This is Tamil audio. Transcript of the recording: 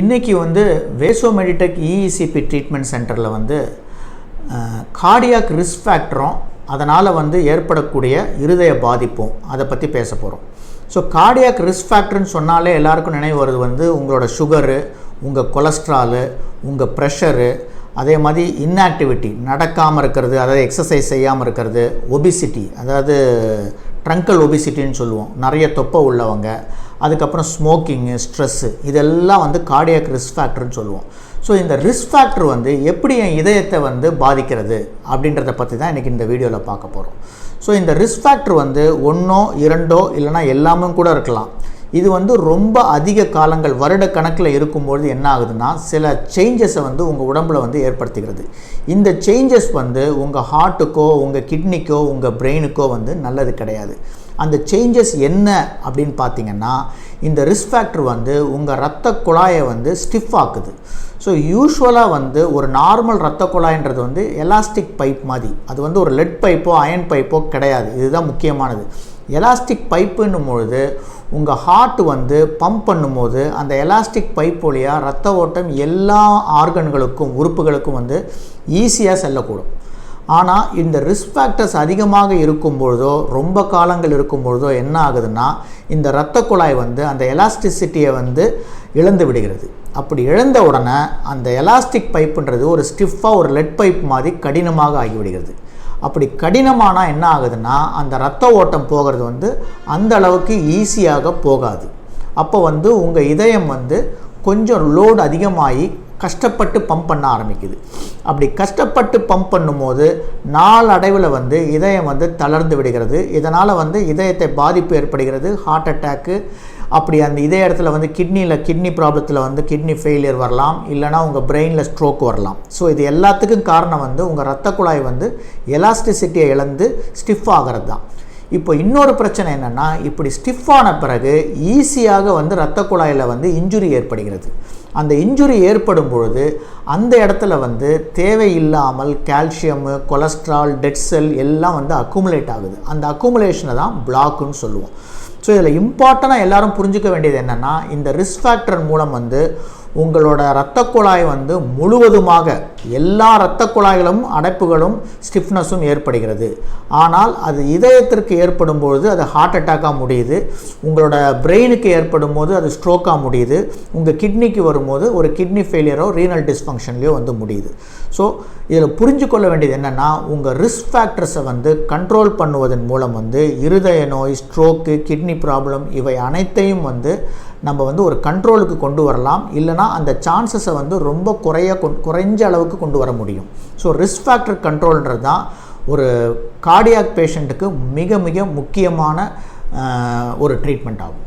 இன்றைக்கி வந்து வேசோ மெடிடெக் இஇசிபி ட்ரீட்மெண்ட் சென்டரில் வந்து கார்டியாக் ரிஸ்க் ஃபேக்டரும் அதனால் வந்து ஏற்படக்கூடிய இருதய பாதிப்பும் அதை பற்றி பேச போகிறோம் ஸோ கார்டியாக் ரிஸ்க் ஃபேக்டர்னு சொன்னாலே எல்லாருக்கும் நினைவு வருது வந்து உங்களோட சுகரு உங்கள் கொலஸ்ட்ராலு உங்கள் ப்ரெஷரு அதே மாதிரி இன்ஆக்டிவிட்டி நடக்காமல் இருக்கிறது அதாவது எக்ஸசைஸ் செய்யாமல் இருக்கிறது ஒபிசிட்டி அதாவது ட்ரங்கல் ஒபிசிட்டின்னு சொல்லுவோம். நிறைய தொப்பை உள்ளவங்க அதுக்கப்புறம் ஸ்மோக்கிங்கு ஸ்ட்ரெஸ்ஸு இதெல்லாம் வந்து கார்டியாக் ரிஸ்க் ஃபேக்டர்னு சொல்லுவோம். ஸோ இந்த ரிஸ்க் ஃபேக்டர் வந்து எப்படி என் இதயத்தை வந்து பாதிக்கிறது அப்படின்றத பற்றி தான் இன்றைக்கி இந்த வீடியோவில் பார்க்க போகிறோம் ஸோ இந்த ரிஸ்க் ஃபேக்டர் வந்து ஒன்றோ இரண்டோ இல்லைனா எல்லாமே கூட இருக்கலாம். இது வந்து ரொம்ப அதிக காலங்கள் வருட கணக்கில் இருக்கும்பொழுது என்ன ஆகுதுன்னா சில சேஞ்சஸை வந்து உங்கள் உடம்புல வந்து ஏற்படுத்துகிறது இந்த சேஞ்சஸ் வந்து உங்கள் ஹார்ட்டுக்கோ உங்கள் கிட்னிக்கோ உங்கள் பிரெயினுக்கோ வந்து நல்லது கிடையாது. அந்த சேஞ்சஸ் என்ன அப்படின்னு பார்த்தீங்கன்னா இந்த ரிஸ்க் ஃபேக்டர் வந்து உங்கள் ரத்த குழாயை வந்து ஸ்டிஃப் ஆக்குது. ஸோ யூஸ்வலாக வந்து ஒரு நார்மல் ரத்த குழாயின்றது வந்து எலாஸ்டிக் பைப் மாதிரி. அது வந்து ஒரு லெட் பைப்போ அயன் பைப்போ கிடையாது. இதுதான் முக்கியமானது. எலாஸ்டிக் பைப்புன்னும் பொழுது உங்கள் ஹார்ட் வந்து பம்ப் பண்ணும்போது அந்த எலாஸ்டிக் பைப் வழியாக ரத்த ஓட்டம் எல்லா ஆர்கன்களுக்கும் உறுப்புகளுக்கும் வந்து ஈஸியாக செல்லக்கூடும். ஆனால் இந்த ரிஸ்க் ஃபேக்டர்ஸ் அதிகமாக இருக்கும் பொழுதோ ரொம்ப காலங்கள் இருக்கும் பொழுதோ என்ன ஆகுதுன்னா இந்த இரத்த குழாய் வந்து அந்த எலாஸ்டிசிட்டியை வந்து இழந்து விடுகிறது. அப்படி இழந்த உடனே அந்த எலாஸ்டிக் பைப்புன்றது ஒரு ஸ்டிஃபாக ஒரு லெட் பைப் மாதிரி கடினமாக ஆகிவிடுகிறது. அப்படி கடினமானால் என்ன ஆகுதுன்னா அந்த ரத்த ஓட்டம் போகிறது வந்து அந்த அளவுக்கு ஈஸியாக போகாது. அப்போ வந்து உங்கள் இதயம் வந்து கொஞ்சம் லோடு அதிகமாகி கஷ்டப்பட்டு பம்ப் பண்ண ஆரம்பிக்குது. அப்படி கஷ்டப்பட்டு பம்ப் பண்ணும்போது நாளடைவில் வந்து இதயம் வந்து தளர்ந்து விடுகிறது. இதனால் வந்து இதயத்தை பாதிப்பு ஏற்படுகிறது. ஹார்ட் அட்டாக்கு அப்படி அந்த இதே இடத்துல வந்து கிட்னியில் கிட்னி ப்ராப்ளத்தில் வந்து கிட்னி ஃபெயிலியர் வரலாம். இல்லைனா உங்கள் பிரெயினில் ஸ்ட்ரோக் வரலாம். ஸோ இது எல்லாத்துக்கும் காரணம் வந்து உங்கள் ரத்த குழாய் வந்து எலாஸ்டிசிட்டியை இழந்து ஸ்டிஃப் ஆகிறது தான் இப்போ இன்னொரு பிரச்சனை என்னென்னா இப்படி ஸ்டிஃப் ஆன பிறகு ஈஸியாக வந்து ரத்த குழாயில் வந்து இன்ஜுரி ஏற்படுகிறது. அந்த இன்ஜுரி ஏற்படும் பொழுது அந்த இடத்துல வந்து தேவையில்லாமல் கால்சியமு கொலஸ்ட்ரால் டெட் செல் எல்லாம் வந்து அக்குமுலேட் ஆகுது. அந்த அக்குமுலேஷனை தான் பிளாக்குன்னு சொல்லுவோம். ஸோ இதில் இம்பார்ட்டண்ட்டாக எல்லாரும் புரிஞ்சுக்க வேண்டியது என்னென்னா இந்த ரிஸ்க் ஃபேக்டர் மூலம் வந்து உங்களோட இரத்த குழாய் வந்து முழுவதுமாக எல்லா இரத்த குழாய்களும் அடைப்புகளும் ஸ்டிஃப்னஸும் ஏற்படுகிறது. ஆனால் அது இதயத்திற்கு ஏற்படும் பொழுது அது ஹார்ட் அட்டாக்காக முடியுது. உங்களோட பிரெயினுக்கு ஏற்படும் போது அது ஸ்ட்ரோக்காக முடியுது. உங்கள் கிட்னிக்கு வரும்போது ஒரு கிட்னி ஃபெயிலியரோ ரீனல் டிஸ்ஃபங்க்ஷன்லையோ வந்து முடியுது. ஸோ இதில் புரிஞ்சு கொள்ள வேண்டியது என்னென்னா உங்கள் ரிஸ்க் ஃபேக்டர்ஸை வந்து கண்ட்ரோல் பண்ணுவதன் மூலம் வந்து இருதய நோய் ஸ்ட்ரோக்கு கிட்னி ப்ராப்ளம் இவை அனைத்தையும் வந்து நம்ம வந்து ஒரு கண்ட்ரோலுக்கு கொண்டு வரலாம். இல்லைனா அந்த சான்சஸை வந்து ரொம்ப குறைய குறைஞ்ச அளவுக்கு கொண்டு வர முடியும். ஸோ ரிஸ்க் ஃபேக்டர் கண்ட்ரோல்ன்றது தான் ஒரு கார்டியாக் பேஷண்ட்டுக்கு மிக மிக முக்கியமான ஒரு ட்ரீட்மெண்ட் ஆகும்.